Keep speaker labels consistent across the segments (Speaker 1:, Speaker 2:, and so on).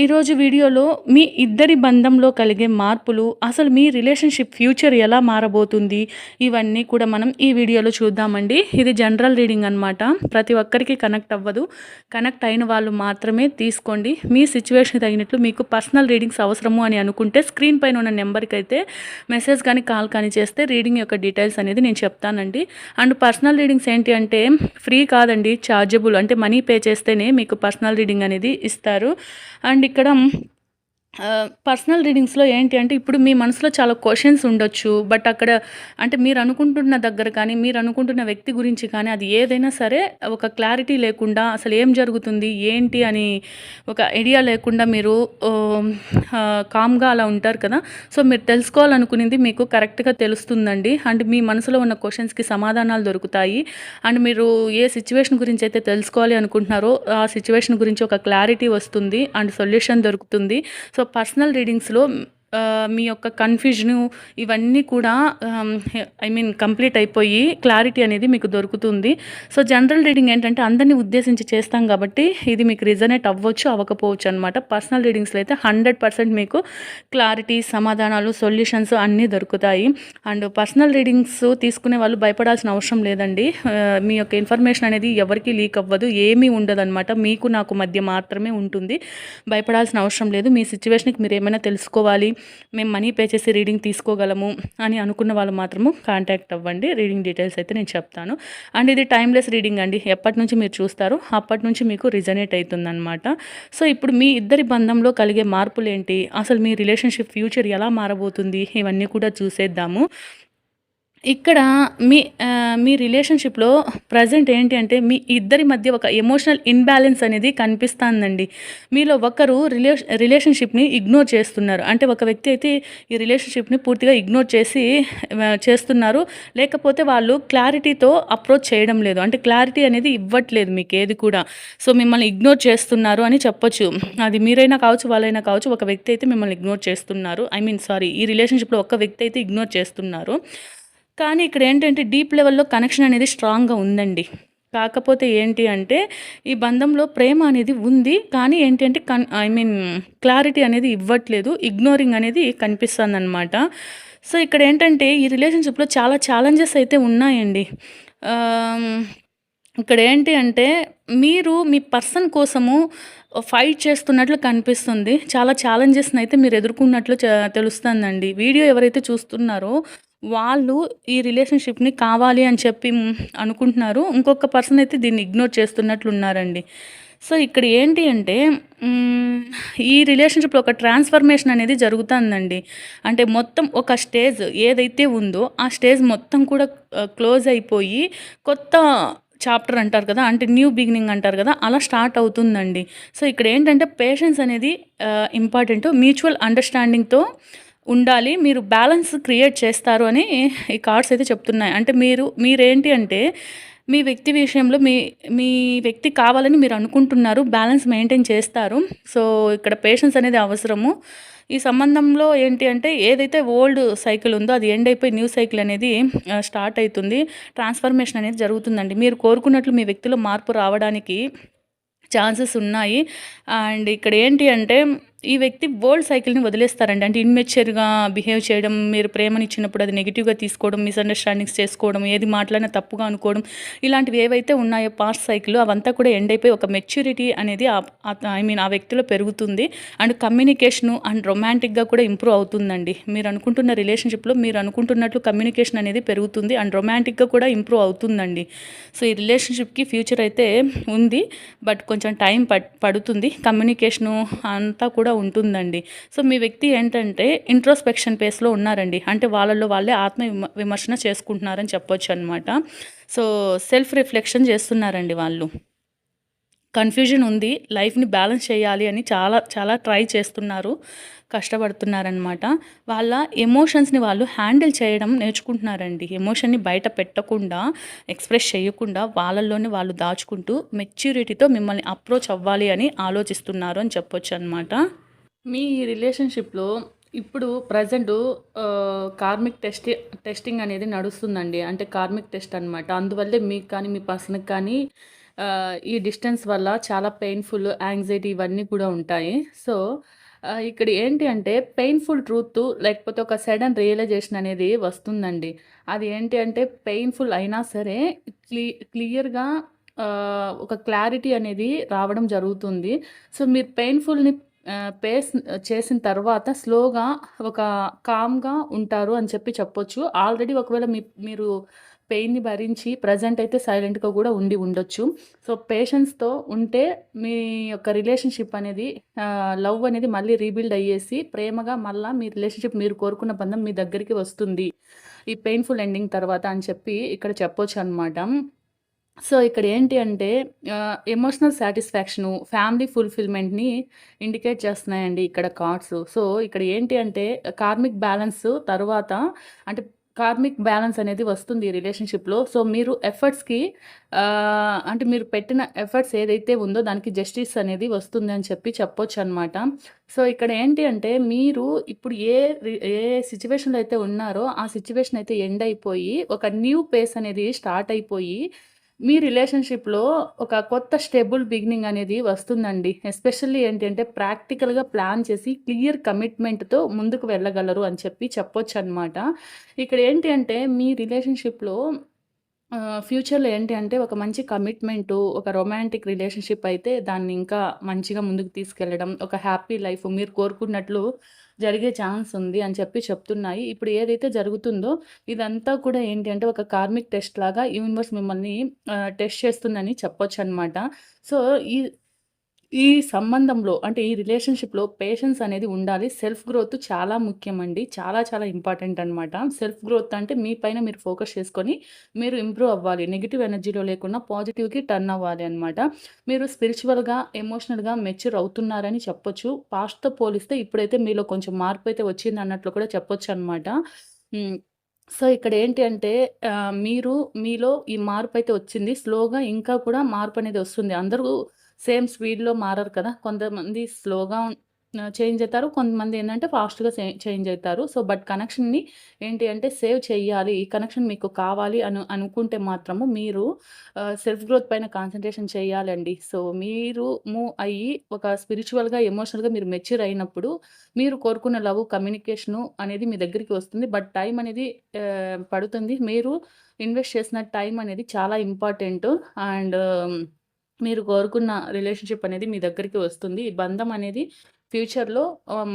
Speaker 1: ఈరోజు వీడియోలో మీ ఇద్దరి బంధంలో కలిగే మార్పులు అసలు మీ రిలేషన్షిప్ ఫ్యూచర్ ఎలా మారబోతుంది ఇవన్నీ కూడా మనం ఈ వీడియోలో చూద్దామండి. ఇది జనరల్ రీడింగ్ అనమాట ప్రతి ఒక్కరికి కనెక్ట్ అవ్వదు. కనెక్ట్ అయిన వాళ్ళు మాత్రమే తీసుకోండి. మీ సిచ్యువేషన్ తగినట్లు మీకు పర్సనల్ రీడింగ్స్ అవసరము అని అనుకుంటే స్క్రీన్ పైన ఉన్న నెంబర్కి అయితే మెసేజ్ కానీ కాల్ కానీ చేస్తే రీడింగ్ యొక్క డీటెయిల్స్ అనేది నేను చెప్తానండి. అండ్ పర్సనల్ రీడింగ్స్ ఏంటి అంటే ఫ్రీ కాదండి ఛార్జబుల్ అంటే మనీ పే చేస్తేనే మీకు పర్సనల్ రీడింగ్ అనేది ఇస్తారు. అండ్ అండ్ ఇక్కడ పర్సనల్ రీడింగ్స్లో ఏంటి అంటే ఇప్పుడు మీ మనసులో చాలా క్వశ్చన్స్ ఉండొచ్చు బట్ అక్కడ అంటే మీరు అనుకుంటున్న దగ్గర కానీ మీరు అనుకుంటున్న వ్యక్తి గురించి కానీ అది ఏదైనా సరే ఒక క్లారిటీ లేకుండా అసలు ఏం జరుగుతుంది ఏంటి అని ఒక ఐడియా లేకుండా మీరు కామ్గా అలా ఉంటారు కదా. సో మీరు తెలుసుకోవాలనుకునేది మీకు కరెక్ట్గా తెలుస్తుందండి. అండ్ మీ మనసులో ఉన్న క్వశ్చన్స్కి సమాధానాలు దొరుకుతాయి. అండ్ మీరు ఏ సిచ్యువేషన్ గురించి అయితే తెలుసుకోవాలి అనుకుంటున్నారో ఆ సిచ్యువేషన్ గురించి ఒక క్లారిటీ వస్తుంది. అండ్ సొల్యూషన్ దొరుకుతుంది. సో సో పర్సనల్ రీడింగ్స్లో మీ యొక్క కన్ఫ్యూజను ఇవన్నీ కూడా ఐ మీన్ కంప్లీట్ అయిపోయి క్లారిటీ అనేది మీకు దొరుకుతుంది. సో జనరల్ రీడింగ్ ఏంటంటే అందరినీ ఉద్దేశించి చేస్తాం కాబట్టి ఇది మీకు రిజనేట్ అవ్వచ్చు అవ్వకపోవచ్చు అనమాట పర్సనల్ రీడింగ్స్లో అయితే హండ్రెడ్ పర్సెంట్ మీకు క్లారిటీ సమాధానాలు సొల్యూషన్స్ అన్నీ దొరుకుతాయి. అండ్ పర్సనల్ రీడింగ్స్ తీసుకునే వాళ్ళు భయపడాల్సిన అవసరం లేదండి. మీ యొక్క ఇన్ఫర్మేషన్ అనేది ఎవరికి లీక్ అవ్వదు ఏమీ ఉండదన్నమాట మీకు నాకు మధ్య మాత్రమే ఉంటుంది. భయపడాల్సిన అవసరం లేదు. మీ సిచ్యువేషన్కి మీరు ఏమైనా తెలుసుకోవాలి మేము మనీ పే చేసి రీడింగ్ తీసుకోగలము అని అనుకున్న వాళ్ళు మాత్రము కాంటాక్ట్ అవ్వండి. రీడింగ్ డీటెయిల్స్ అయితే నేను చెప్తాను. అండ్ ఇది టైమ్లెస్ రీడింగ్ అండి. ఎప్పటి నుంచి మీరు చూస్తారో అప్పటి నుంచి మీకు రిజనేట్ అవుతుందన్నమాట. సో ఇప్పుడు మీ ఇద్దరి బంధంలో కలిగే మార్పులు ఏంటి? అసలు మీ రిలేషన్షిప్ ఫ్యూచర్ ఎలా మారబోతుంది? ఇవన్నీ కూడా చూసేద్దాము. ఇక్కడ మీ మీ రిలేషన్షిప్లో ప్రజెంట్ ఏంటి అంటే మీ ఇద్దరి మధ్య ఒక ఎమోషనల్ ఇన్బ్యాలెన్స్ అనేది కనిపిస్తుందండి. మీలో ఒకరు రిలే రిలేషన్షిప్ని ఇగ్నోర్ చేస్తున్నారు. అంటే ఒక వ్యక్తి అయితే ఈ రిలేషన్షిప్ని పూర్తిగా ఇగ్నోర్ చేసి చేస్తున్నారు. లేకపోతే వాళ్ళు క్లారిటీతో అప్రోచ్ చేయడం లేదు. అంటే క్లారిటీ అనేది ఇవ్వట్లేదు మీకు ఏది కూడా. సో మిమ్మల్ని ఇగ్నోర్ చేస్తున్నారు అని చెప్పొచ్చు. అది మీరైనా కావచ్చు వాళ్ళైనా కావచ్చు ఒక వ్యక్తి అయితే మిమ్మల్ని ఇగ్నోర్ చేస్తున్నారు. ఐ మీన్ సారీ ఈ రిలేషన్షిప్లో ఒక వ్యక్తి అయితే ఇగ్నోర్ చేస్తున్నారు. కానీ ఇక్కడ ఏంటంటే డీప్ లెవెల్లో కనెక్షన్ అనేది స్ట్రాంగ్గా ఉందండి. కాకపోతే ఏంటి అంటే ఈ బంధంలో ప్రేమ అనేది ఉంది కానీ ఏంటి అంటే కన్ ఐ మీన్ క్లారిటీ అనేది ఇవ్వట్లేదు ఇగ్నోరింగ్ అనేది కనిపిస్తుంది అనమాట సో ఇక్కడ ఏంటంటే ఈ రిలేషన్షిప్లో చాలా ఛాలెంజెస్ అయితే ఉన్నాయండి. ఇక్కడ ఏంటి అంటే మీరు మీ పర్సన్ కోసము ఫైట్ చేస్తున్నట్లు కనిపిస్తుంది. చాలా ఛాలెంజెస్ని అయితే మీరు ఎదుర్కొన్నట్లు తెలుస్తుందండి. వీడియో ఎవరైతే చూస్తున్నారో వాళ్ళు ఈ రిలేషన్షిప్ని కావాలి అని చెప్పి అనుకుంటున్నారు. ఇంకొక పర్సన్ అయితే దీన్ని ఇగ్నోర్ చేస్తున్నట్లు ఉన్నారండి సో ఇక్కడ ఏంటి అంటే ఈ రిలేషన్షిప్లో ఒక ట్రాన్స్ఫర్మేషన్ అనేది జరుగుతుందండి. అంటే మొత్తం ఒక స్టేజ్ ఏదైతే ఉందో ఆ స్టేజ్ మొత్తం కూడా క్లోజ్ అయిపోయి కొత్త చాప్టర్ అంటారు కదా అంటే న్యూ బిగినింగ్ అంటారు కదా అలా స్టార్ట్ అవుతుందండి. సో ఇక్కడ ఏంటంటే పేషెన్స్ అనేది ఇంపార్టెంట్ మ్యూచువల్ అండర్స్టాండింగ్తో ఉండాలి మీరు బ్యాలెన్స్ క్రియేట్ చేస్తారు అని ఈ కార్డ్స్ అయితే చెప్తున్నాయి. అంటే మీరు మీరేంటి అంటే మీ వ్యక్తి విషయంలో మీ మీ వ్యక్తి కావాలని మీరు అనుకుంటున్నారు బ్యాలెన్స్ మెయింటైన్ చేస్తారు. సో ఇక్కడ పేషెన్స్ అనేది అవసరము. ఈ సంబంధంలో ఏంటి అంటే ఏదైతే ఓల్డ్ సైకిల్ ఉందో అది ఎండ్ అయిపోయి న్యూ సైకిల్ అనేది స్టార్ట్ అవుతుంది. ట్రాన్స్ఫర్మేషన్ అనేది జరుగుతుందండి. మీరు కోరుకున్నట్లు మీ వ్యక్తిలో మార్పు రావడానికి ఛాన్సెస్ ఉన్నాయి. అండ్ ఇక్కడ ఏంటి అంటే ఈ వ్యక్తి ఓల్డ్ సైకిల్ని వదిలేస్తారండి. అంటే ఇన్మెచ్యూర్గా బిహేవ్ చేయడం మీరు ప్రేమనిచ్చినప్పుడు అది నెగిటివ్గా తీసుకోవడం మిస్అండర్స్టాండింగ్స్ చేసుకోవడం ఏది మాట్లాడినా తప్పుగా అనుకోవడం ఇలాంటివి ఏవైతే ఉన్నాయో పాస్ట్ సైకిల్ అవంతా కూడా ఎండ్ అయిపోయి ఒక మెచ్యూరిటీ అనేది ఐ మీన్ ఆ వ్యక్తిలో పెరుగుతుంది. అండ్ కమ్యూనికేషను అండ్ రొమాంటిక్గా కూడా ఇంప్రూవ్ అవుతుందండి. మీరు అనుకుంటున్న రిలేషన్షిప్లో మీరు అనుకుంటున్నట్లు కమ్యూనికేషన్ అనేది పెరుగుతుంది అండ్ రొమాంటిక్గా కూడా ఇంప్రూవ్ అవుతుందండి. సో ఈ రిలేషన్షిప్కి ఫ్యూచర్ అయితే ఉంది బట్ కొంచెం టైం పడుతుంది. కమ్యూనికేషను అంతా కూడా కూడా ఉంటుందండి. సో మీ వ్యక్తి ఏంటంటే ఇంట్రోస్పెక్షన్ పేస్లో ఉన్నారండి. అంటే వాళ్ళల్లో వాళ్ళే ఆత్మ విమర్శన చేసుకుంటున్నారని చెప్పొచ్చు అనమాట సో సెల్ఫ్ రిఫ్లెక్షన్ చేస్తున్నారండి వాళ్ళు. కన్ఫ్యూజన్ ఉంది లైఫ్ని బ్యాలెన్స్ చేయాలి అని చాలా చాలా ట్రై చేస్తున్నారు కష్టపడుతున్నారనమాట వాళ్ళ ఎమోషన్స్ని వాళ్ళు హ్యాండిల్ చేయడం నేర్చుకుంటున్నారండి. ఎమోషన్ని బయట పెట్టకుండా ఎక్స్ప్రెస్ చేయకుండా వాళ్ళల్లోనే వాళ్ళు దాచుకుంటూ మెచ్యూరిటీతో మిమ్మల్ని అప్రోచ్ అవ్వాలి అని ఆలోచిస్తున్నారు అని చెప్పొచ్చు అనమాట మీ రిలేషన్షిప్లో ఇప్పుడు ప్రజెంట్ కార్మిక్ టెస్ట్ టెస్టింగ్ అనేది నడుస్తుందండి. అంటే కార్మిక్ టెస్ట్ అనమాట అందువల్లే మీకు కానీ మీ పర్సన్కి కానీ ఈ డిస్టెన్స్ వల్ల చాలా పెయిన్ఫుల్ యాంగ్జైటీ ఇవన్నీ కూడా ఉంటాయి. సో ఇక్కడ ఏంటి అంటే పెయిన్ఫుల్ ట్రూత్ లేకపోతే ఒక సడన్ రియలైజేషన్ అనేది వస్తుందండి. అది ఏంటి అంటే పెయిన్ఫుల్ అయినా సరే క్లీ క్లియర్గా ఒక క్లారిటీ అనేది రావడం జరుగుతుంది. సో మీరు పెయిన్ఫుల్ని పేస్ చేసిన తర్వాత స్లోగా ఒక కామ్గా ఉంటారు అని చెప్పి చెప్పొచ్చు. ఆల్రెడీ ఒకవేళ మీ మీరు పెయిన్ని భరించి ప్రజెంట్ అయితే సైలెంట్గా కూడా ఉండి ఉండొచ్చు. సో పేషెన్స్తో ఉంటే మీ యొక్క రిలేషన్షిప్ అనేది లవ్ అనేది మళ్ళీ రీబిల్డ్ అయ్యేసి ప్రేమగా మళ్ళీ మీ రిలేషన్షిప్ మీరు కోరుకున్న బంధం మీ దగ్గరికి వస్తుంది. ఈ పెయిన్ఫుల్ ఎండింగ్ తర్వాత అని చెప్పి ఇక్కడ చెప్పొచ్చు అనమాట సో ఇక్కడ ఏంటి అంటే ఎమోషనల్ సాటిస్ఫాక్షను ఫ్యామిలీ ఫుల్ఫిల్మెంట్ని ఇండికేట్ చేస్తున్నాయండి ఇక్కడ కార్డ్స్ సో ఇక్కడ ఏంటి అంటే కార్మిక్ బ్యాలెన్స్ తర్వాత అంటే కార్మిక్ బ్యాలెన్స్ అనేది వస్తుంది ఈ రిలేషన్షిప్లో సో మీరు ఎఫర్ట్స్కి అంటే మీరు పెట్టిన ఎఫర్ట్స్ ఏదైతే ఉందో దానికి జస్టిస్ అనేది వస్తుంది అని చెప్పి చెప్పొచ్చు అనమాట సో ఇక్కడ ఏంటి అంటే మీరు ఇప్పుడు ఏ రి- ఏ సిచ్యువేషన్లో అయితే ఉన్నారో ఆ సిచ్యువేషన్ అయితే ఎండ్ అయిపోయి ఒక న్యూ పేస్ అనేది స్టార్ట్ అయిపోయి మీ రిలేషన్షిప్లో ఒక కొత్త స్టేబుల్ బిగినింగ్ అనేది వస్తుందండి. ఎస్పెషల్లీ ఏంటంటే ప్రాక్టికల్గా ప్లాన్ చేసి క్లియర్ కమిట్మెంట్తో ముందుకు వెళ్ళగలరు అని చెప్పి చెప్పొచ్చు అనమాట ఇక్కడ ఏంటి అంటే మీ రిలేషన్షిప్లో ఫ్యూచర్లో ఏంటి అంటే ఒక మంచి కమిట్మెంటు ఒక రొమాంటిక్ రిలేషన్షిప్ అయితే దాన్ని ఇంకా మంచిగా ముందుకు తీసుకెళ్ళడం ఒక హ్యాపీ లైఫ్ మీరు కోరుకున్నట్లు జరిగే ఛాన్స్ ఉంది అని చెప్పి చెప్తున్నాయి. ఇప్పుడు ఏదైతే జరుగుతుందో ఇదంతా కూడా ఏంటి అంటే ఒక కార్మిక్ టెస్ట్ లాగా యూనివర్స్ మిమ్మల్ని టెస్ట్ చేస్తుందని చెప్పొచ్చు అనమాట సో ఈ ఈ సంబంధంలో అంటే ఈ రిలేషన్షిప్లో పేషెన్స్ అనేది ఉండాలి. సెల్ఫ్ గ్రోత్ చాలా ముఖ్యమండి. చాలా చాలా ఇంపార్టెంట్ అనమాట సెల్ఫ్ గ్రోత్ అంటే మీ పైన మీరు ఫోకస్ చేసుకొని మీరు ఇంప్రూవ్ అవ్వాలి. నెగిటివ్ ఎనర్జీలో లేకుండా పాజిటివ్కి టర్న్ అవ్వాలి అనమాట మీరు స్పిరిచువల్గా ఎమోషనల్గా మెచ్యూర్ అవుతున్నారని చెప్పొచ్చు. పాస్ట్తో పోలిస్తే ఇప్పుడైతే మీలో కొంచెం మార్పు అయితే వచ్చింది అన్నట్లు కూడా చెప్పొచ్చు అనమాట సో ఇక్కడ ఏంటి అంటే మీరు మీలో ఈ మార్పు అయితే వచ్చింది. స్లోగా ఇంకా కూడా మార్పు అనేది వస్తుంది. అందరూ సేమ్ స్పీడ్లో మారరు కదా. కొంతమంది స్లోగా చేంజ్ అవుతారు కొంతమంది ఏంటంటే ఫాస్ట్గా చేంజ్ అవుతారు సో బట్ కనెక్షన్ని ఏంటి అంటే సేవ్ చేయాలి. ఈ కనెక్షన్ మీకు కావాలి అను అనుకుంటే మాత్రము మీరు సెల్ఫ్ గ్రోత్ పైన కాన్సన్ట్రేషన్ చేయాలండి. సో మీరు మూవ్ అయ్యి ఒక స్పిరిచువల్గా ఎమోషనల్గా మీరు మెచ్యూర్ అయినప్పుడు మీరు కోరుకున్న లవ్ కమ్యూనికేషను అనేది మీ దగ్గరికి వస్తుంది. బట్ టైం అనేది పడుతుంది. మీరు ఇన్వెస్ట్ చేసిన టైం అనేది చాలా ఇంపార్టెంట్. అండ్ మీరు కోరుకున్న రిలేషన్షిప్ అనేది మీ దగ్గరికి వస్తుంది. ఈ బంధం అనేది ఫ్యూచర్లో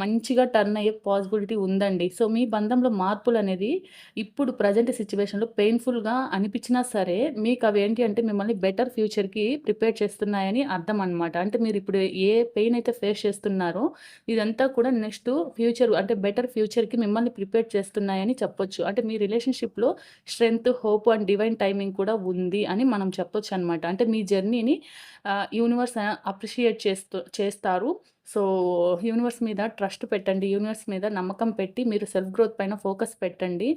Speaker 1: మంచిగా టర్న్ అయ్యే పాసిబిలిటీ ఉందండి. సో మీ బంధంలో మార్పులు అనేది ఇప్పుడు ప్రజెంట్ సిచ్యువేషన్లో పెయిన్ఫుల్గా అనిపించినా సరే మీకు అవి ఏంటి అంటే మిమ్మల్ని బెటర్ ఫ్యూచర్కి ప్రిపేర్ చేస్తున్నాయని అర్థం అనమాట అంటే మీరు ఇప్పుడు ఏ పెయిన్ అయితే ఫేస్ చేస్తున్నారో ఇదంతా కూడా నెక్స్ట్ ఫ్యూచర్ అంటే బెటర్ ఫ్యూచర్కి మిమ్మల్ని ప్రిపేర్ చేస్తున్నాయని చెప్పొచ్చు. అంటే మీ రిలేషన్షిప్లో strength hope and divine timing కూడా ఉంది అని మనం చెప్పొచ్చు అనమాట అంటే మీ జర్నీని యూనివర్స్ అప్రిషియేట్ చేస్తూ చేస్తారు. సో యూనివర్స్ మీద ట్రస్ట్ పెట్టండి యూనివర్స్ మీద నమ్మకం పెట్టి మీరు సెల్ఫ్ గ్రోత్ పైన ఫోకస్ పెట్టండి.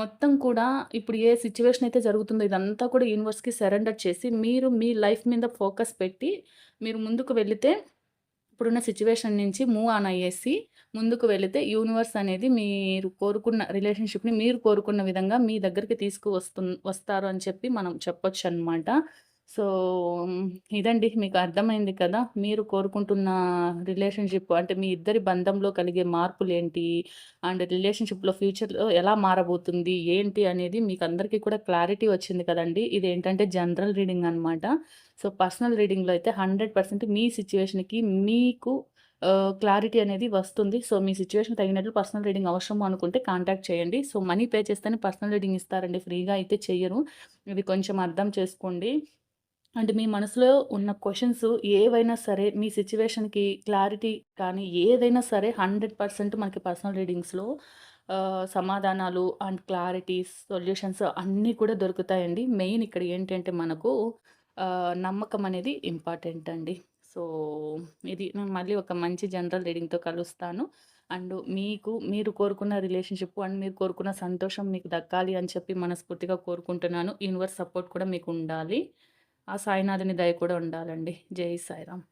Speaker 1: మొత్తం కూడా ఇప్పుడు ఏ సిచ్యువేషన్ అయితే జరుగుతుందో ఇదంతా కూడా యూనివర్స్కి సరెండర్ చేసి మీరు మీ లైఫ్ మీద ఫోకస్ పెట్టి మీరు ముందుకు వెళితే ఇప్పుడున్న సిచ్యువేషన్ నుంచి మూవ్ ఆన్ అయ్యేసి ముందుకు వెళితే యూనివర్స్ అనేది మీరు కోరుకున్న రిలేషన్షిప్ని మీరు కోరుకున్న విధంగా మీ దగ్గరికి తీసుకువస్తు వస్తారు అని చెప్పి మనం చెప్పొచ్చు అనమాట సో ఇదండి మీకు అర్థమైంది కదా! మీరు కోరుకుంటున్న రిలేషన్షిప్ అంటే మీ ఇద్దరి బంధంలో కలిగే మార్పులు ఏంటి అండ్ రిలేషన్షిప్లో ఫ్యూచర్లో ఎలా మారబోతుంది? ఏంటి? అనేది మీకు అందరికీ కూడా క్లారిటీ వచ్చింది కదండి! ఇది ఏంటంటే జనరల్ రీడింగ్ అనమాట సో పర్సనల్ రీడింగ్లో అయితే హండ్రెడ్ పర్సెంట్ మీ సిచ్యువేషన్కి మీకు క్లారిటీ అనేది వస్తుంది. సో మీ సిచ్యువేషన్ తగినట్లు పర్సనల్ రీడింగ్ అవసరం అనుకుంటే కాంటాక్ట్ చేయండి. సో మనీ పే చేస్తేనే పర్సనల్ రీడింగ్ ఇస్తారండి. ఫ్రీగా అయితే చెయ్యరు. ఇది కొంచెం అర్థం చేసుకోండి. అంటే మీ మనసులో ఉన్న క్వశ్చన్స్ ఏవైనా సరే మీ సిచ్యువేషన్కి క్లారిటీ కానీ ఏదైనా సరే హండ్రెడ్ పర్సెంట్ మనకి పర్సనల్ రీడింగ్స్లో సమాధానాలు అండ్ క్లారిటీస్ సొల్యూషన్స్ అన్నీ కూడా దొరుకుతాయండి మెయిన్ ఇక్కడ ఏంటంటే మనకు నమ్మకం అనేది ఇంపార్టెంట్ అండి. సో, ఇది నేను మళ్ళీ ఒక మంచి జనరల్ రీడింగ్‌తో కలుస్తాను. అండ్ మీకు మీరు కోరుకున్న రిలేషన్‌షిప్ అండ్ మీరు కోరుకున్న సంతోషం మీకు దక్కాలి అని చెప్పి మనస్ఫూర్తిగా కోరుకుంటున్నాను. యూనివర్స్ సపోర్ట్ కూడా మీకు ఉండాలి. ఆ సాయినాథుని దయ కూడా ఉండాలండి. జై సాయిరామ్.